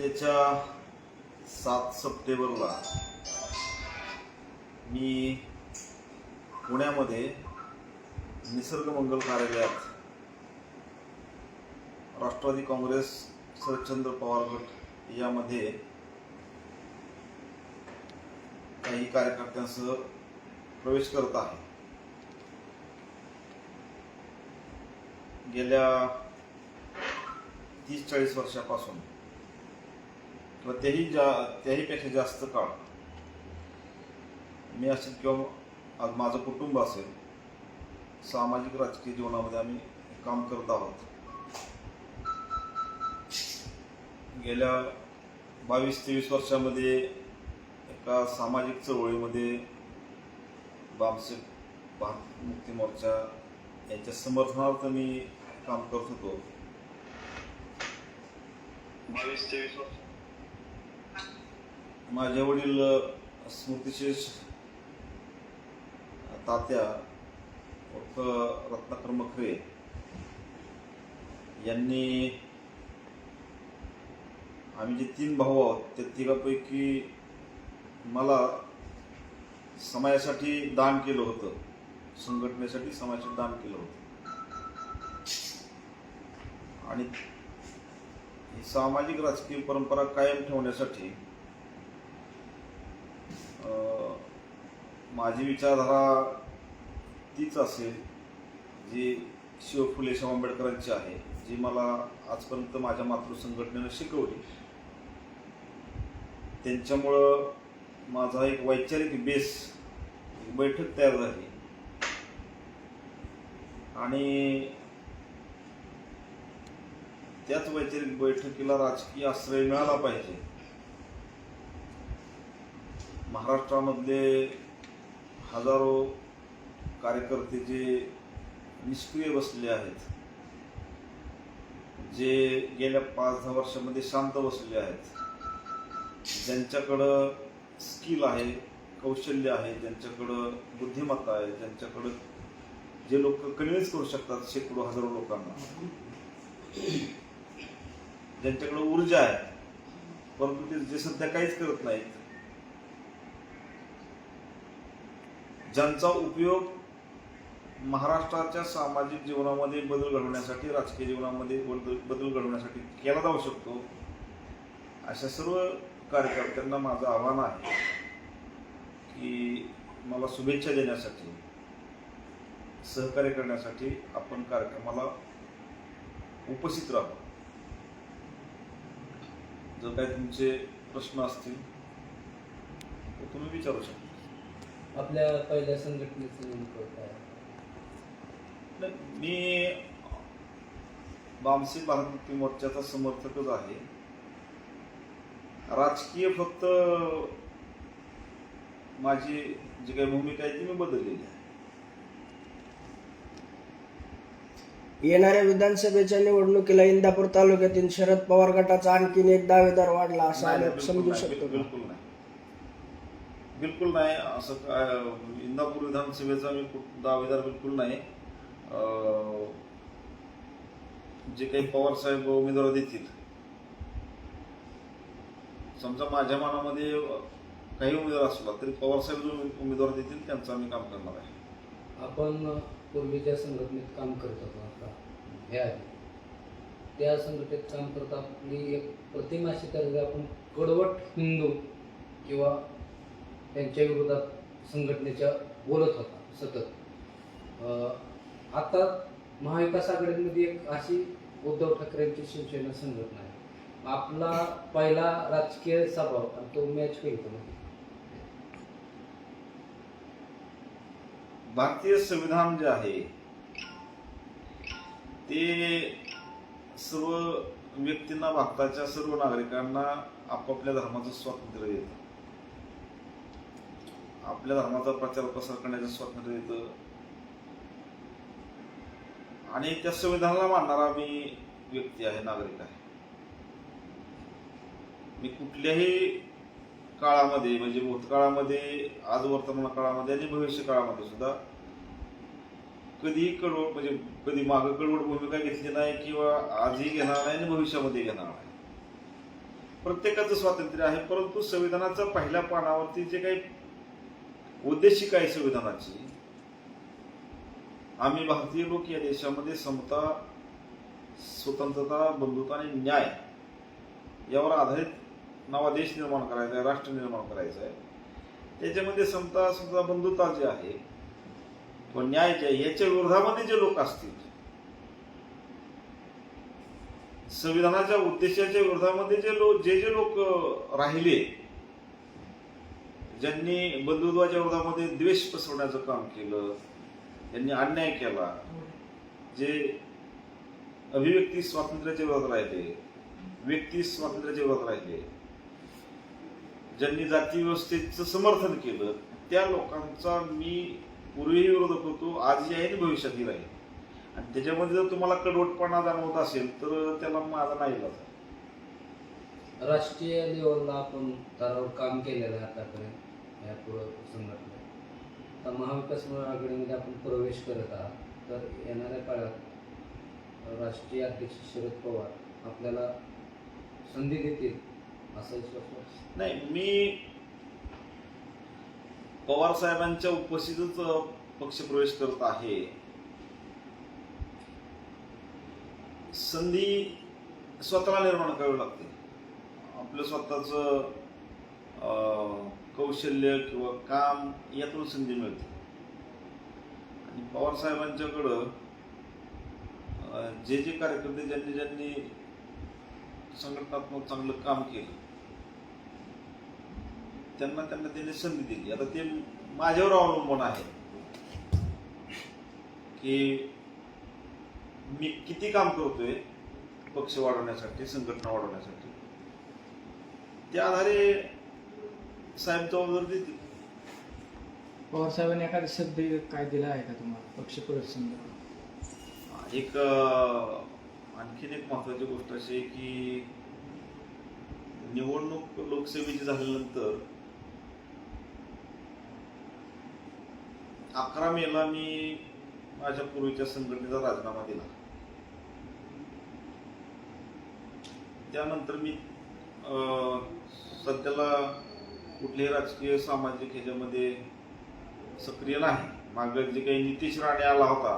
त्याच्या सात सप्टेंबरला मी पुण्यामध्ये निसर्गमंगल कार्यालयात राष्ट्रवादी काँग्रेस शरदचंद्र पवार गट यामध्ये काही कार्यकर्त्यांसह प्रवेश करत आहे. गेल्या तीस चाळीस वर्षापासून किंवा त्याही जा त्याहीपेक्षा जास्त काळ मी असेल किंवा आज माझं कुटुंब असेल सामाजिक राजकीय जीवनामध्ये आम्ही काम करत आहोत. गेल्या बावीस तेवीस वर्षामध्ये एका सामाजिक चळवळीमध्ये बामसे भारत मुक्ती मोर्चा यांच्या समर्थनार्थ मी काम करत होतो. बावीस तेवीस वर्ष माझे वडील स्मृतिशेष तात्या उर्फ रत्नाकर मखरे यांनी आम्ही जे तीन भाऊ आहोत त्या तिघापैकी मला समाजासाठी दान केलं होतं. संघटनेसाठी समाजासाठी दान केलं होतं. आणि ही सामाजिक राजकीय परंपरा कायम ठेवण्यासाठी माझी विचारधारा तीच असेल जी शिव फुले आंबेडकरांची आहे जी मला आजपर्यंत माझ्या मातृसंघटनेनं शिकवली. त्यांच्यामुळं माझा एक वैचारिक बेस एक बैठक तयार झाली. आणि त्याच वैचारिक बैठकीला राजकीय आश्रय मिळाला पाहिजे. महाराष्ट्रामधले हजारो कार्यकर्ते जे निष्क्रिय बसले आहेत जे गेल्या पाच दहा वर्षामध्ये शांत बसले आहेत ज्यांच्याकडं स्किल आहे कौशल्य आहे ज्यांच्याकडं बुद्धिमत्ता आहे ज्यांच्याकडं जे लोक कन्व्हिन्स करू शकतात शेकडो हजारो लोकांना ज्यांच्याकडं ऊर्जा आहे परंतु ते जे सध्या काहीच करत नाहीत ज्यांचा उपयोग महाराष्ट्राच्या सामाजिक जीवनामध्ये बदल घडवण्यासाठी राजकीय जीवनामध्ये बदल बदल घडवण्यासाठी केला जाऊ शकतो अशा सर्व कार्यकर्त्यांना माझं आव्हान आहे की मला शुभेच्छा देण्यासाठी सहकार्य करण्यासाठी आपण कार्यक्रमाला उपस्थित राहू. जर काही तुमचे प्रश्न असतील तर तुम्ही विचारू शकता. आपल्या पहिल्या संघटनेचं नेमकं काय? नाही, मी बामसी भारत मुक्ती मोर्चाचा समर्थकच आहे. राजकीय फक्त माझी जी काही भूमिका आहे ती मी बदललेली आहे. येणाऱ्या विधानसभेच्या निवडणुकीला इंदापूर तालुक्यातील शरद पवार गटाचा आणखीन एक दावेदार वाढला असं नाही, आम्ही बिलकुल समजू नाही, शकतो का? बिलकुल नाही. बिलकुल नाही. असं काय इंदापूर विधानसभेचा मी दावेदार बिलकुल नाही. जे काही पवार साहेब उमेदवार देतील. समजा माझ्या मनामध्ये काही उमेदवार असला तरी पवार साहेब जो उमेदवार देतील त्यांचं आम्ही काम करणार आहे. आपण पूर्वीच्या संघटनेत काम करत होतो आता. हे आहे. त्या संघटनेत काम करता आपली एक प्रतिमा अशी आपण कडवट हिंदू किंवा त्यांच्या विरोधात संघटनेच्या बोलत होता सतत. अं, आता महाविकास आघाडीमध्ये एक अशी उद्धव ठाकरेंची शिवसेना संघटना आहे. आपला पहिला राजकीय स्वभाव आणि तो मॅच खेळतो भारतीय संविधान जे आहे ते सर्व व्यक्तींना भारताच्या सर्व नागरिकांना आपापल्या धर्माचं स्वातंत्र्य देतं. आपल्या धर्माचा प्रचार प्रसार करण्याचं स्वातंत्र्य देतं आणि त्या संविधानाला मानणारा मी व्यक्ती आहे नागरिक आहे. मी कुठल्याही काळामध्ये म्हणजे भूतकाळामध्ये आज वर्तमान काळामध्ये आणि भविष्य काळामध्ये सुद्धा कधीही कडवड म्हणजे कधी मागं कडवड भूमिका घेतली नाही किंवा आजही घेणार नाही आणि भविष्यामध्ये घेणार नाही. प्रत्येकाचं स्वातंत्र्य आहे परंतु संविधानाच्या पहिल्या पानावरती जे काही उद्देशिका आहे संविधानाची? आम्ही भारतीय लोक या देशामध्ये समता स्वतंत्रता बंधुता आणि न्याय यावर आधारित नवा देश निर्माण करायचा आहे राष्ट्र निर्माण करायचं आहे. त्याच्यामध्ये समता समता बंधुता जे आहे व न्याय जे आहे याच्या विरोधामध्ये जे लोक असतील संविधानाच्या उद्देशाच्या विरोधामध्ये जे लोक जे जे लोक राहिले ज्यांनी बंधुत्वाच्या विरोधामध्ये द्वेष पसरवण्याचं काम केलं त्यांनी अन्याय केला जे अभिव्यक्ती स्वातंत्र्याचे वर्ग राहिले व्यक्ती स्वातंत्र्याचे वर्ग राहिले ज्यांनी जाती व्यवस्थेचं समर्थन केलं त्या लोकांचा मी पूर्वीही विरोधक होतो आजही आहे आणि भविष्यातही राहील. आणि त्याच्यामध्ये जर तुम्हाला कडवटपणा जाणवत असेल तर त्याला माझा नाही इलाज राष्ट्रीय लेवलला आपण त्यावर काम केलेलं आहे आतापर्यंत. या पूर्व तर महाविकास आघाडीमध्ये आपण प्रवेश करत आहात तर येणाऱ्या काळात राष्ट्रीय अध्यक्ष शरद पवार आपल्याला संधी देतील असा विश्वास नाही मी पवार साहेबांच्या उपस्थितच पक्ष प्रवेश करत आहे. संधी स्वतःला निर्माण करावी लागते. आपलं स्वतःचं कौशल्य किंवा काम यातून संधी मिळते. आणि पवार साहेबांच्याकडं जे जे कार्यकर्ते ज्यांनी ज्यांनी संघटनात्मक चांगलं काम केलं त्यांना त्यांना त्यांनी संधी दिली. आता ते माझ्यावर अवलंबून आहे की मी किती काम करतोय पक्ष वाढवण्यासाठी संघटना वाढवण्यासाठी. त्या आधारे साहेब जबाबदारी देतील. पवार साहेबांनी एखादा शब्द काय दिला आहे का तुम्हाला पक्ष संदर्भात एक अं, आणखीन एक महत्वाची गोष्ट अशी आहे की निवडणूक लोकसेवेची झाल्यानंतर अकरा मेला मी माझ्या पूर्वीच्या संघटनेचा राजीनामा दिला. त्यानंतर मी अं, सध्याला कुठल्याही राजकीय सामाजिक ह्याच्यामध्ये सक्रिय नाही. मागं जे काही नितीश राणे आला होता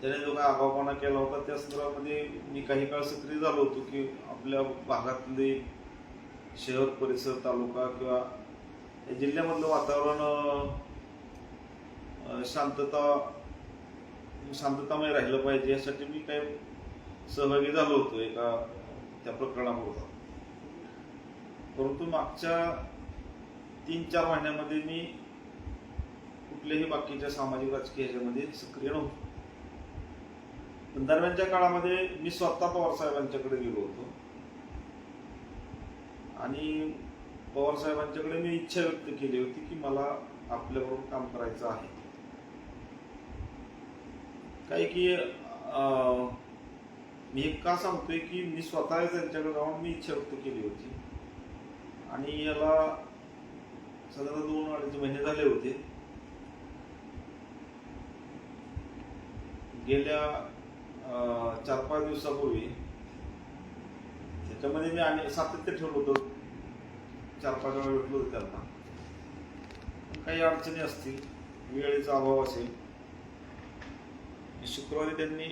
त्याने जो काही आगाऊपणा केला होता त्या संदर्भामध्ये मी काही काळ सक्रिय झालो होतो की आपल्या भागातले शहर परिसर तालुका किंवा या जिल्ह्यामधलं वातावरण शांतता शांततामय राहिलं पाहिजे यासाठी मी काही सहभागी झालो होतो एका त्या प्रकरणाबरोबर. परंतु मागच्या तीन चार महिन्यामध्ये मी कुठल्याही बाकीच्या सामाजिक राजकीय ह्याच्यामध्ये सक्रिय नव्हतो. पण दरम्यानच्या काळामध्ये मी स्वतः पवार साहेबांच्याकडे गेलो होतो. आणि पवार साहेबांच्याकडे मी इच्छा व्यक्त केली होती की मला आपल्याबरोबर काम करायचं आहे. काय की अं, मी हे का सांगतोय की मी स्वतः त्यांच्याकडे जाऊन मी इच्छा व्यक्त केली होती. आणि याला साधारण दोन अडीच महिने झाले होते. गेल्या चार पाच दिवसापूर्वी. त्याच्यामध्ये मी आणि सातत्य ठेवलं होतं. चार पाच वेळा भेटलो होतो त्यांना. काही अडचणी असतील वेळेचा अभाव असेल शुक्रवारी त्यांनी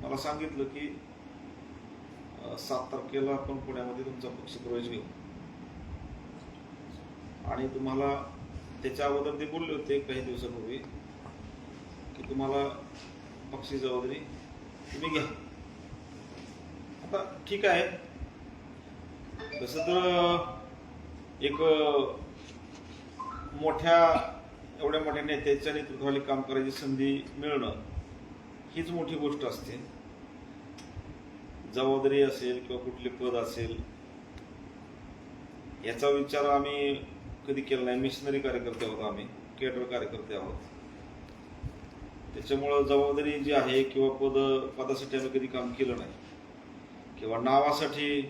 मला सांगितलं की सात तारखेला आपण पुण्यामध्ये तुमचा पक्षप्रवेश घेऊ. आणि तुम्हाला त्याच्या अगोदर ते बोलले होते काही दिवसापूर्वी की तुम्हाला पक्षी जबाबदारी तुम्ही घ्या. आता ठीक आहे. तसं तर एक मोठ्या एवढ्या मोठ्या नेत्याच्या नेतृत्वाखाली काम करायची संधी मिळणं हीच मोठी गोष्ट असते. जबाबदारी असेल किंवा कुठले पद असेल याचा विचार आम्ही कधी केला नाही. मिशनरी कार्यकर्ते आहोत आम्ही केडर कार्यकर्ते आहोत. त्याच्यामुळं जबाबदारी जी आहे किंवा पद पदासाठी आम्ही कधी काम केलं नाही. किंवा नावासाठी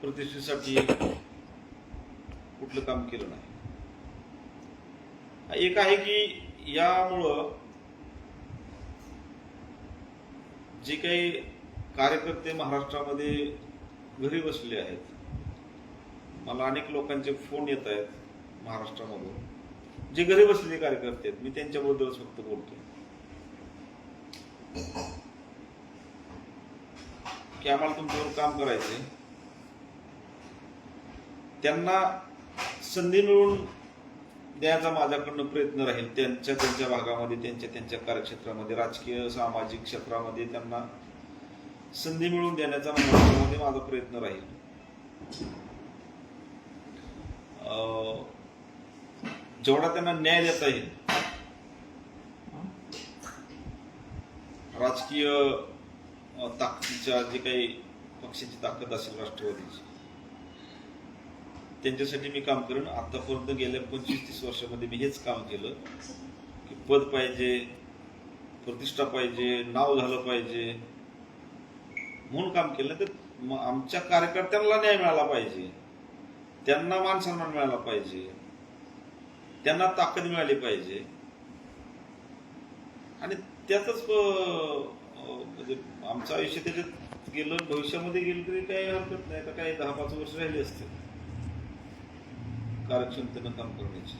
प्रतिष्ठेसाठी कुठलं काम केलं नाही. एक आहे की यामुळं जे काही कार्यकर्ते महाराष्ट्रामध्ये घरी बसले आहेत. मला अनेक लोकांचे फोन येत आहेत महाराष्ट्रामधून. जे घरी बसलेले कार्यकर्ते आहेत मी त्यांच्याबद्दलच फक्त बोलतो की आम्हाला तुमच्यावर काम करायचंय. त्यांना संधी मिळवून द्यायचा माझ्याकडनं प्रयत्न राहील. त्यांच्या त्यांच्या भागामध्ये त्यांच्या त्यांच्या कार्यक्षेत्रामध्ये राजकीय सामाजिक क्षेत्रामध्ये त्यांना संधी मिळवून देण्याचा महाराष्ट्रामध्ये माझा प्रयत्न राहील. अं, जेवढा त्यांना न्याय देता येईल राजकीय ताकदीच्या जे काही पक्षाची ताकद असेल राष्ट्रवादीची त्यांच्यासाठी मी काम करेन. आतापर्यंत गेल्या पंचवीस तीस वर्षामध्ये मी हेच काम केलं की पद पाहिजे प्रतिष्ठा पाहिजे नाव झालं पाहिजे म्हणून काम केलं तर आमच्या कार्यकर्त्यांना न्याय मिळाला पाहिजे. त्यांना मान सन्मान मिळाला पाहिजे. त्यांना ताकद मिळाली पाहिजे. आणि त्यातच म्हणजे आमचं आयुष्य त्याच्यात गेलं भविष्यामध्ये गेलं तरी काही हरकत नाही. तर काही दहा पाच वर्ष राहिली असते कार्यक्षमतेनं काम करण्याची.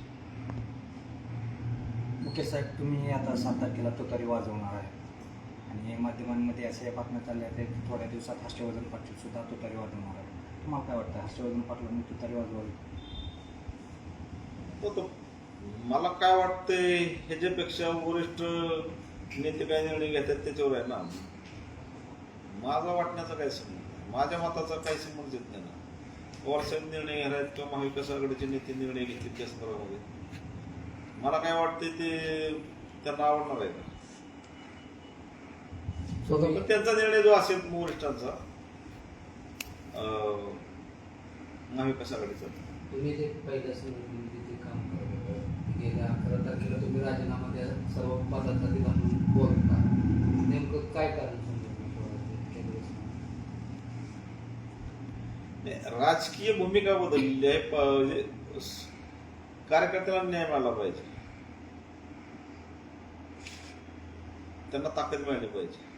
मुख्य साहेब तुम्ही आता सात तारखेला तुतारी वाजवणार आहे. आणि माध्यमांमध्ये अशा या बातम्या चालल्या आहेत की थोड्या दिवसात हर्षवर्धन पाटील सुद्धा तुतारी वाजवणार आहे तुम्हाला काय वाटतं? हर्षवर्धन पाटलांनी तुतारी वाजवावी? तो मला काय वाटतंय ह्याच्यापेक्षा वरिष्ठ नेते काय निर्णय घेतात त्याच्यावर आहे ना? माझा वाटण्याचा काय संबंध नाही. माझ्या मताचा काही संबंध येत नाही ना. पवारसाहेब निर्णय घेणार किंवा महाविकास आघाडीचे नेते निर्णय घेतील त्या संदर्भामध्ये मला काय वाटतंय ते त्यांना आवडणार आहे. का पण त्यांचा निर्णय जो असेल वरिष्ठांचा महाविकास आघाडीचा तुम्ही जे पहिल्या संघटनेमध्ये जे काम करत गेल्या अकरा तारखेला तुम्ही राजीनामा द्या सर्व पदाधिकारी म्हणून बोलता. नेमकं काय कारण राजकीय भूमिका बदललेली आहे म्हणजे कार्यकर्त्याला न्याय मिळाला पाहिजे. त्यांना ताकद मिळाली पाहिजे.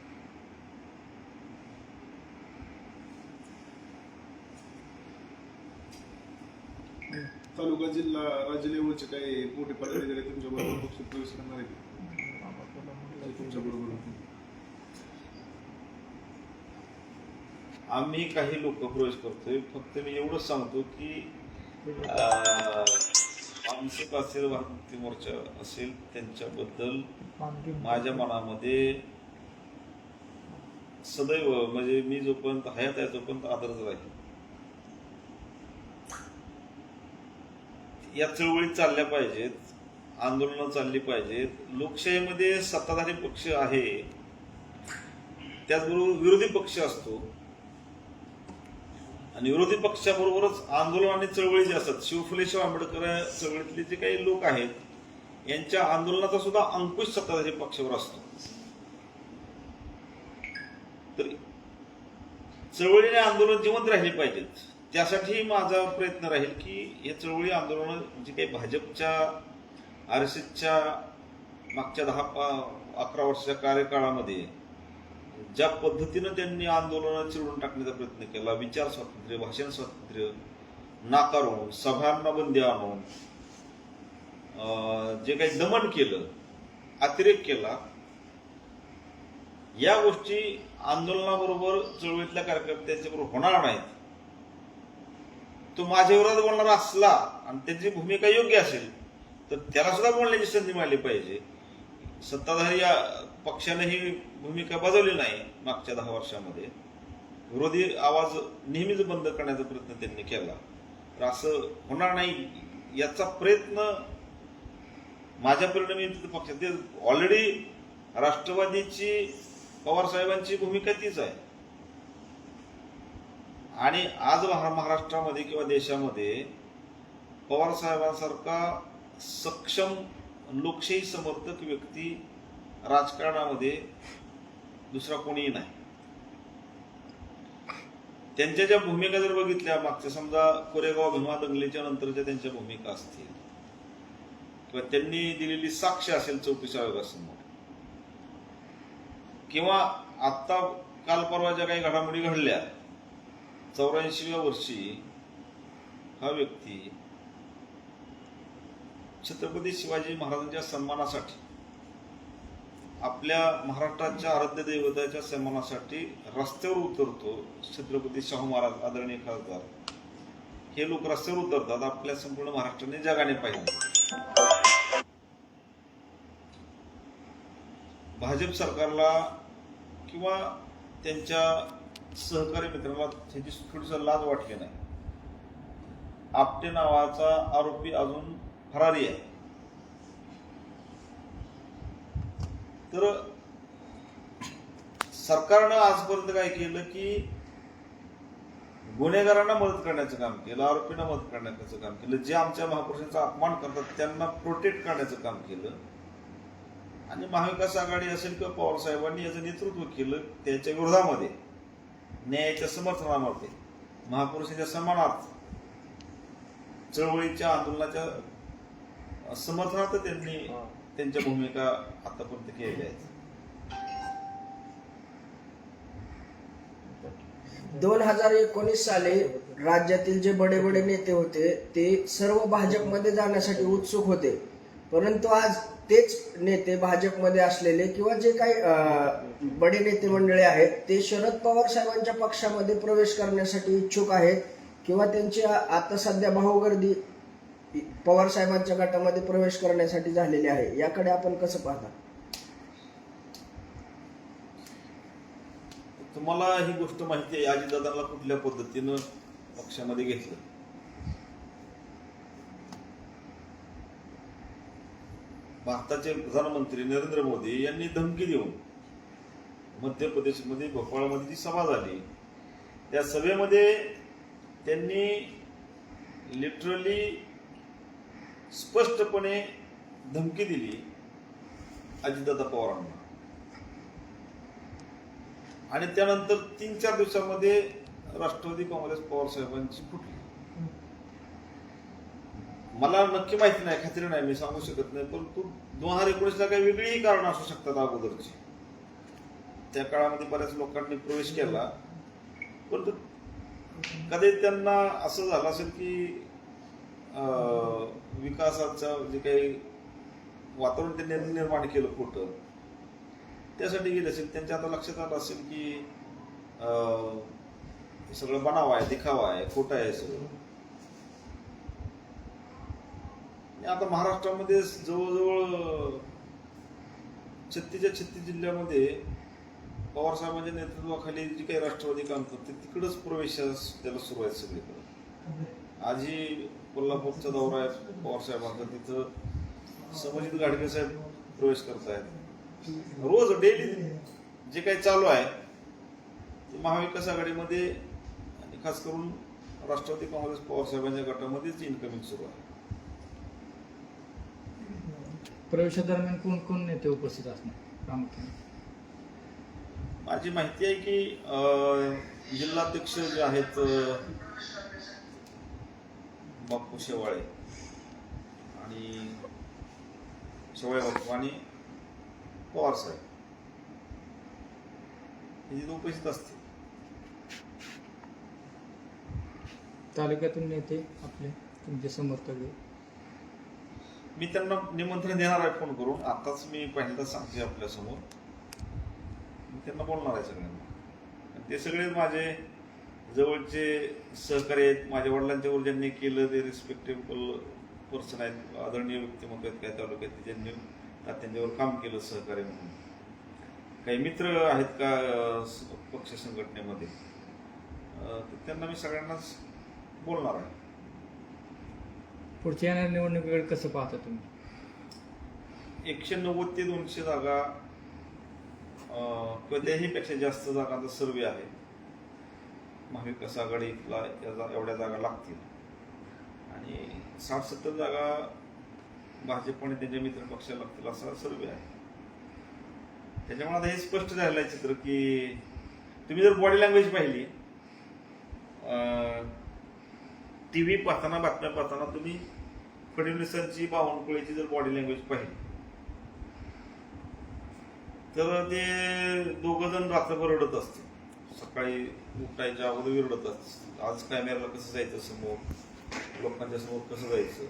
तालुका जिल्हा राज्य लेवलचे काही मोठे पदाधिकारी तुमच्या बरोबर पक्ष प्रवेश करणार आहेत तुमच्या बरोबर. आम्ही काही लोक प्रवेश करतोय. फक्त मी एवढंच सांगतो की अं, मानसिक असेल भारतीय मोर्चा असेल त्यांच्याबद्दल माझ्या मनामध्ये सदैव म्हणजे मी जोपर्यंत हयात आहे तोपर्यंत आदरच राहील. या चळवळी चालल्या पाहिजेत आंदोलनं चालली पाहिजेत. लोकशाहीमध्ये सत्ताधारी पक्ष आहे त्याचबरोबर विरोधी पक्ष असतो. आणि विरोधी पक्षाबरोबरच आंदोलन आणि चळवळी जे असतात शिवफुले शिव आंबेडकर चळवळीतले जे काही लोक आहेत यांच्या आंदोलनाचा सुद्धा अंकुश सत्ताधारी पक्षावर असतो. तर चळवळीने आंदोलन जिवंत राहिले पाहिजेत. त्यासाठी माझा प्रयत्न राहील की हे चळवळी आंदोलनं जे काही भाजपच्या आर एस एसच्या मागच्या दहा पा- अकरा वर्षाच्या कार्यकाळामध्ये ज्या पद्धतीनं त्यांनी आंदोलनं चिरडून टाकण्याचा प्रयत्न केला विचार स्वातंत्र्य भाषण स्वातंत्र्य नाकारून सभांना बंदी आणून जे काही दमन केलं अतिरेक केला या गोष्टी आंदोलनाबरोबर चळवळीतल्या कार्यकर्त्यांच्याबरोबर होणार नाहीत. तो माझ्या विरोधात बोलणारा असला आणि त्याची भूमिका योग्य असेल तर त्याला सुद्धा बोलण्याची संधी मिळाली पाहिजे. सत्ताधारी या पक्षाने ही भूमिका बजावली नाही मागच्या दहा वर्षामध्ये. विरोधी आवाज नेहमीच बंद करण्याचा प्रयत्न त्यांनी केला. तर असं होणार नाही याचा प्रयत्न माझ्या परिणामी पक्ष ते ऑलरेडी राष्ट्रवादीची पवार साहेबांची भूमिका तीच आहे. आणि आज महाराष्ट्रामध्ये किंवा देशामध्ये पवार साहेबांसारखा सक्षम लोकशाही समर्थक व्यक्ती राजकारणामध्ये दुसरा कोणीही नाही. त्यांच्या ज्या भूमिका जर बघितल्या मागच्या समजा कोरेगाव भीमा दंगलीच्या नंतरच्या त्यांच्या भूमिका असतील किंवा त्यांनी दिलेली साक्ष असेल चौकशी आयोगासमोर किंवा आता काल परवा ज्या काही घडामोडी घडल्या चौऱ्याऐंशीव्या वर्षी हा व्यक्ती छत्रपती शिवाजी महाराजांच्या सन्मानासाठी आपल्या महाराष्ट्राच्या आराध्य दैवताच्या सन्मानासाठी रस्त्यावर उतरतो छत्रपती शाहू महाराज आदरणीय खासदार. हे लोक रस्त्यावर उतरतात आपल्या संपूर्ण महाराष्ट्राने जगाने पाहिजे भाजप सरकारला किंवा त्यांच्या सहकारी मित्रांना त्याची थोडीसं लाज वाटली नाही. आपटे नावाचा आरोपी अजून फरारी आहे. तर सरकारनं आजपर्यंत काय केलं की गुन्हेगारांना मदत करण्याचं काम केलं आरोपींना मदत करण्याचं काम केलं जे आमच्या महापुरुषांचा अपमान करतात त्यांना प्रोटेक्ट करण्याचं काम केलं. आणि महाविकास आघाडी असेल किंवा पवार साहेबांनी याचं नेतृत्व केलं त्याच्या विरोधामध्ये. न्यायाच्या समर्थनामध्ये महापुरुषांच्या सन्मानार्थ चळवळीच्या आंदोलनाच्या समर्थनार्थ त्यांनी त्यांच्या भूमिका आतापर्यंत केलेल्या आहेत. दोन हजार एकोणीस साली राज्यातील जे बडे बडे नेते होते ते सर्व भाजपमध्ये जाण्यासाठी उत्सुक होते. परंतु आज तेच नेते भाजपमध्ये असलेले किंवा जे काही बडे नेते मंडळी आहेत ते शरद पवार साहेबांच्या पक्षामध्ये प्रवेश करण्यासाठी इच्छुक आहेत किंवा त्यांची आता सध्या भाऊगर्दी पवार साहेबांच्या गटामध्ये प्रवेश करण्यासाठी झालेली आहे याकडे आपण कसं पाहता? तुम्हाला ही गोष्ट माहिती आहे अजितदादांना कुठल्या पद्धतीनं पक्षामध्ये घेतलं? भारताचे प्रधानमंत्री नरेंद्र मोदी यांनी धमकी देऊन मध्य प्रदेशमध्ये भोपाळमध्ये जी सभा झाली त्या सभेमध्ये त्यांनी लिटरली स्पष्टपणे धमकी दिली अजितदादा पवारांना. आणि त्यानंतर तीन चार दिवसामध्ये राष्ट्रवादी काँग्रेस पवार साहेबांची फुटली. मला नक्की माहिती नाही खात्री नाही मी सांगू शकत नाही परंतु दोन हजार एकोणीसला काही वेगळीही कारण असू शकतात अगोदरची. त्या काळामध्ये बऱ्याच लोकांनी प्रवेश केला. परंतु कधी त्यांना असं झालं असेल की विकासाचं जे काही वातावरण त्यांनी निर्माण केलं खोटं त्यासाठी गेले असेल. त्यांच्या आता लक्षात आलं असेल की सगळं बनावा आहे दिखावा आहे खोटं आहे सगळं आणि आता महाराष्ट्रामध्ये जवळजवळ छत्तीसच्या छत्तीस जिल्ह्यामध्ये पवार साहेबांच्या नेतृत्वाखाली जी काही राष्ट्रवादी काम करते तिकडंच प्रवेश त्याला सुरू आहे सगळीकडे. आजही कोल्हापूरचा दौरा आहे पवार साहेबांचा तिथं समजित गाडगे साहेब प्रवेश करतायत. रोज डेली जे काही चालू आहे ते महाविकास आघाडीमध्ये आणि खास करून राष्ट्रवादी काँग्रेस पवार साहेबांच्या गटामध्येच इन्कमिंग सुरू आहे. प्रवेशादरम्यान कोण कोण नेते उपस्थित असणार प्रामुख्याने? माझी माहिती आहे की अं, जिल्हाध्यक्ष जे आहेत अं, बापू शेवाळे आणि शेवाळे बापू आणि पवार साहेब. हे तिथे उपस्थित असतील. तालुक्यातून नेते आपले तुमचे समर्थक आहे. मी त्यांना निमंत्रण देणार आहे फोन करून. आताच मी पहिल्यांदा सांगते आपल्यासमोर. मी त्यांना बोलणार आहे सगळ्यांना. ते सगळे माझे जवळचे सहकारी आहेत. माझ्या वडिलांच्यावर ज्यांनी केलं ते रिस्पेक्टेबल पर्सन आहेत. आदरणीय व्यक्तिमत्व आहेत काही तालुक्यात ज्यांनी त्यांच्यावर काम केलं सहकार्य म्हणून. काही मित्र आहेत का पक्ष संघटनेमध्ये? तर त्यांना मी सगळ्यांनाच बोलणार आहे. पुढच्या येणाऱ्या निवडणुकीकडे कसं पाहता तुम्ही? एकशे नव्वद ते दोनशे जागा कधीही पेक्षा जास्त जागांचा सर्वे आहे महाविकास आघाडीला एवढ्या जागा लागतील. आणि साठ सत्तर जागा भाजप आणि त्यांच्या मित्र पक्षाला लागतील असा सर्वे आहे. त्याच्यामुळे आता हे स्पष्ट झालेलं आहे चित्र की तुम्ही जर बॉडी लँग्वेज पाहिली टी व्ही पाहताना बातम्या पाहताना तुम्ही फडणवीसांची बावनकुळेची जर बॉडी लँग्वेज पाहिली तर ते दोघ जण रात्रभर रडत असते सकाळी उठायच्या अगोदर विरडतात आज कॅमेऱ्याला कसं जायचं समोर? लोकांच्या समोर कसं जायचं?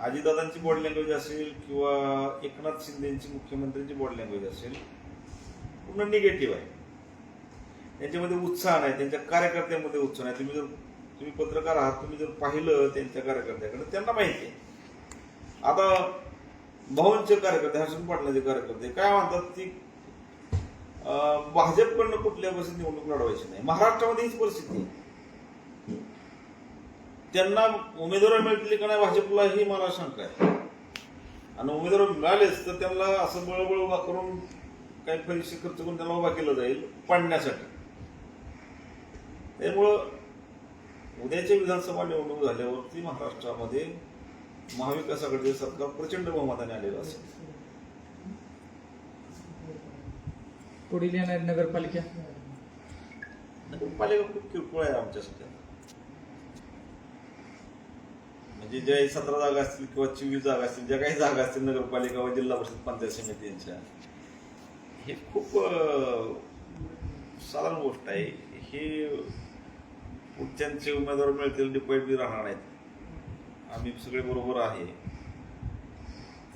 आजीदादांची बॉडी लँग्वेज असेल किंवा एकनाथ शिंदेची मुख्यमंत्र्यांची बॉडी लँग्वेज असेल पूर्ण निगेटिव्ह आहे. त्यांच्यामध्ये उत्साह नाही त्यांच्या कार्यकर्त्यांमध्ये उत्साह नाही. तुम्ही जर तुम्ही पत्रकार आहात तुम्ही जर पाहिलं त्यांच्या कार्यकर्त्याकडे त्यांना माहिती आहे. आता भाऊंचे कार्यकर्ते हर्षण पाटलाचे कार्यकर्ते काय म्हणतात ती भाजपकडनं कुठल्या परिस्थितीत निवडणूक लढवायची नाही. महाराष्ट्रामध्ये हीच परिस्थिती आहे. त्यांना उमेदवार मिळतील का नाही भाजपला ही मला शंका आहे. आणि उमेदवार मिळालेच तर त्यांना असं बळबळ उभा करून काही पैसे खर्च करून त्यांना उभा केलं जाईल पाडण्यासाठी. त्यामुळं उद्याच्या विधानसभा निवडणूक झाल्यावरती महाराष्ट्रामध्ये महाविकास आघाडीचे सरकार प्रचंड बहुमताने आलेलं असेल. पुढील येणारी नगरपालिका? नगरपालिका खूप किरकोळ आहे आमच्यासाठी म्हणजे ज्या सतरा जागा असतील किंवा चोवीस जागा असतील ज्या काही जागा असतील नगरपालिका व जिल्हा परिषद पंचायत समितींच्या हे खूप साधारण गोष्ट आहे. हे पुढच्यांचे उमेदवार मिळतील डिपेंड बी राहणार नाहीत. आम्ही सगळे बरोबर आहे.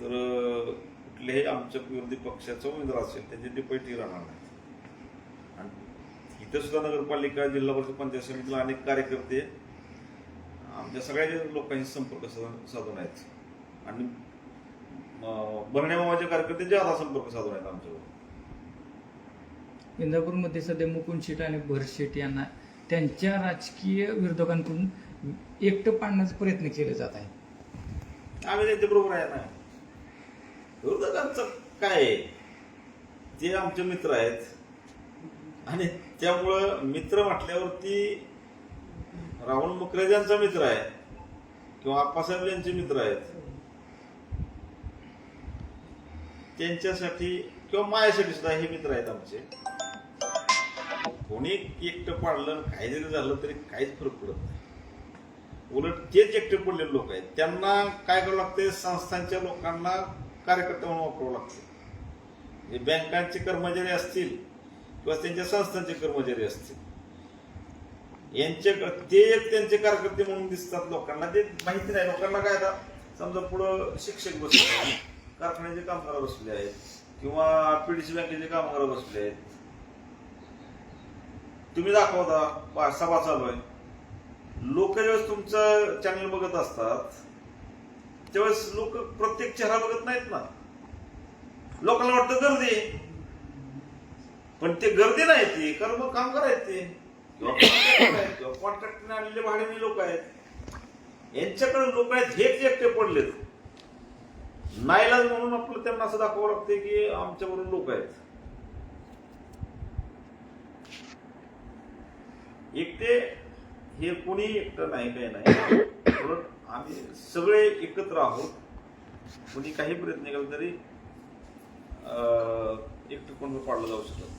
तर कुठलेही कुठल्याही आमच्या विरोधी पक्षाचा उमेदवार असेल त्याचे डिपेंडही राहणार नाही आणि इथं सुद्धा नगरपालिका जिल्हा परिषद पंचायत समितीला अनेक कार्यकर्ते आमच्या सगळ्या लोकांशी संपर्क साधून साधून आहेत. आणि अं, बरण्या कार्यकर्ते ज्यादा संपर्क साधून आहेत आमच्यावर. इंदापूरमध्ये सध्या मुकुंद शेट आणि भरशेट यांना त्यांच्या राजकीय विरोधकांकडून एकटं पाडण्याचा प्रयत्न केले जात आहे. आम्ही त्यांच्या बरोबर आहे ना. विरोधकांचं काय ते आमचे मित्र आहेत. आणि त्यामुळं मित्र म्हटल्यावरती राहुल मुखर्जी यांचा मित्र आहे. किंवा आप्पासाहेब यांचे मित्र आहेत. त्यांच्यासाठी किंवा माझ्यासाठी सुद्धा हे मित्र आहेत आमचे. कोणी एकटं पाडलं काही जरी झालं तरी काहीच फरक पडत नाही. उलट तेच एकटे पडलेले लोक आहेत त्यांना काय करावं लागते संस्थांच्या लोकांना कार्यकर्ता म्हणून वापरावं लागते जे बँकांचे कर्मचारी असतील किंवा त्यांच्या संस्थांचे कर्मचारी असतील. यांचे ते एक त्यांचे कार्यकर्ते म्हणून दिसतात लोकांना. ते माहिती नाही. लोकांना काय आता समजा पुढं शिक्षक बसले आहेत कारखान्याचे कामगार बसले आहेत किंवा पीडीसी बँकेचे कामगार बसले आहेत. तुम्ही दाखवता बा सभा चालू आहे. लोक ज्यावेळेस तुमचं चॅनल बघत असतात त्यावेळेस लोक प्रत्येक चेहरा बघत नाहीत ना. लोकांना वाटतं गर्दी पण ते गर्दी नाही ती कारण मग काम करायचं ते. किंवा किंवा कॉन्ट्रॅक्टने आणलेले भाड्याने लोक आहेत. यांच्याकडे लोक आहेत हेच एकटे पडलेत. नाईलाज म्हणून आपलं त्यांना असं दाखवावं लागते की आमच्याबरोबर लोक आहेत. एकटे हे कोणी एकटं नाही काही नाही. आम्ही सगळे एकत्र आहोत. कोणी काही प्रयत्न केला तरी एकटं कोण पाडलं जाऊ शकत